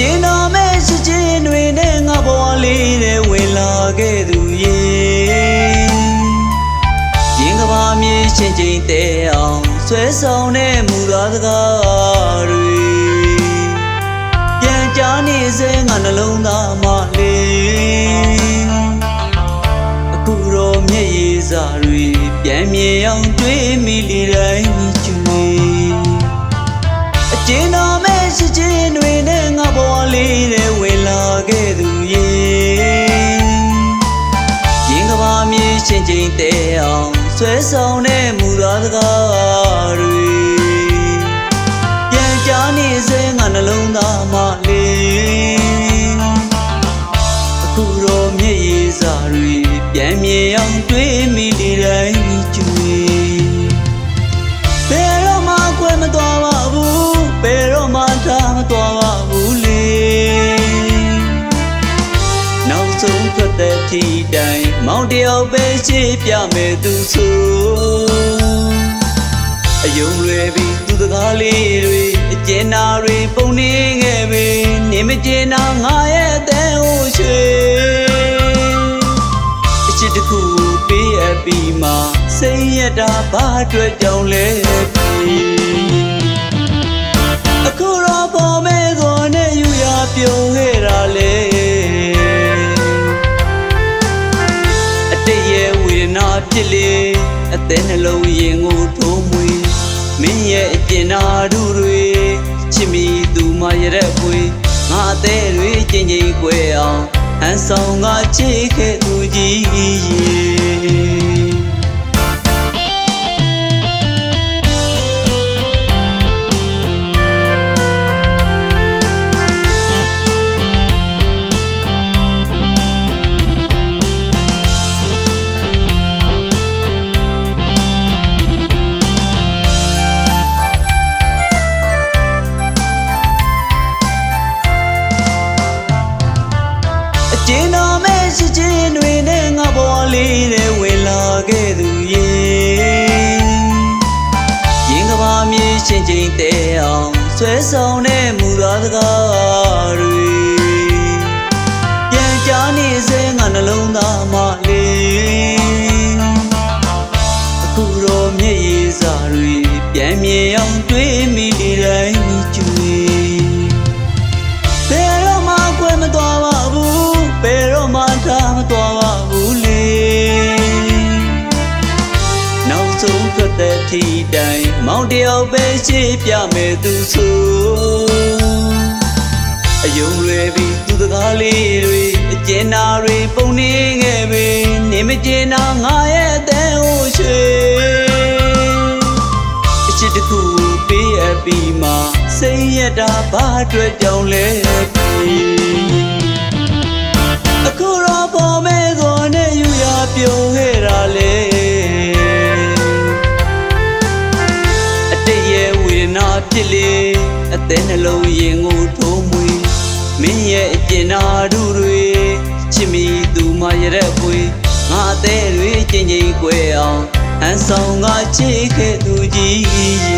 ကျင်းတော်မဲ့ရှိချင်းတွေနဲ့ငါဘဝလေးနဲ့ဝင်လာခဲ့သူရေရင်ကဘာမြေရှင်ချင်းတဲအောင်ဆွဲဆောင်တဲ့မူသားစကားတွေပြန်ကြားနေစေငါနှလုံးသားမလေးအခုတော့မျက်ရည်စာတွေပြန်မြင်အောင်တွေးမိလေတိုင်းကျွေးအကျဉ်းတော်မဲ့ရှိချင်းတွေနဲ့ ငါဘဝလေးနဲ့ဝင်လာခဲ့သူရေရင်ကဘာမြေရှင်ချင်းတဲအောင်ဆွဲဆောင်တဲ့မူသားစကားတွေပြန်ကြားနေစေငါနှလုံးသားမလေးအခုတော့မျက်ရည်စာတွေပြန်မြင်အောင်တွေးမိ က်တဲ့ထီတိုင်းမောင်တယောက်ပဲရှိပြမယ်သူဆိုအယုံလွယ်ပြီးသူတကားလေးတွေအကျဉ်းနာတွေပုံနေခဲ့ပြီနေမကျင်နာငါရဲ့အသက်ဟိုရွှေအချစ်တစ်ခုကိုပေးအပ်ပြီးမှစိတ်ရတာဘာအတွက်ကြောင့်လဲအခုတော့ပေါ်မဲကိုနဲ့ယူရပြုံးခဲ့တာလေ ဒနာဖြစ်လေအသက်နှလုံးရင်ကိုထိုးမွေမင်းရဲ့အကျဉ်းနာတို့တွေချစ်မိသူမရတဲ့ပွေငါအသေးတွေကျင်ကျင်ကွယ်အောင်ဟန်ဆောင်ငါချစ်ခဲ့သူကြီးရေ ဆွဲဆောင်တဲ့မူသားစကားတွေပြန်ကြားနေစေငါနှလုံးသားမ င်းမောင်တယောက်ပဲရှိပြမယ်သူဆိုအယုံလွယ်ပြီးသူတကားလေးတွေအကျဉ်းနာတွေပုံနေခဲ့ပြီနေမကျင်နာငါရဲ့အသက်ဟိုရွှေအချစ်တစ်ခုကိုပေးအပ်ပြီးမှစိတ်ရတာဘာအတွက်ကြောင့်လဲအခုတော့ပေါ်မဲကိုနဲ့ယူရပြုံးခဲ့တာလေ စ်လေအသက်နှလုံးရင်ကိုထိုးမွေမင်းရဲ့အကျဉ်းနာတို့တွေချစ်မိသူမရတဲ့ပွေငါအသေးတွေချင်းချင်းကွယ်အောင်ဟန်ဆောင်ငါချစ်ခဲ့သူကြီးရေ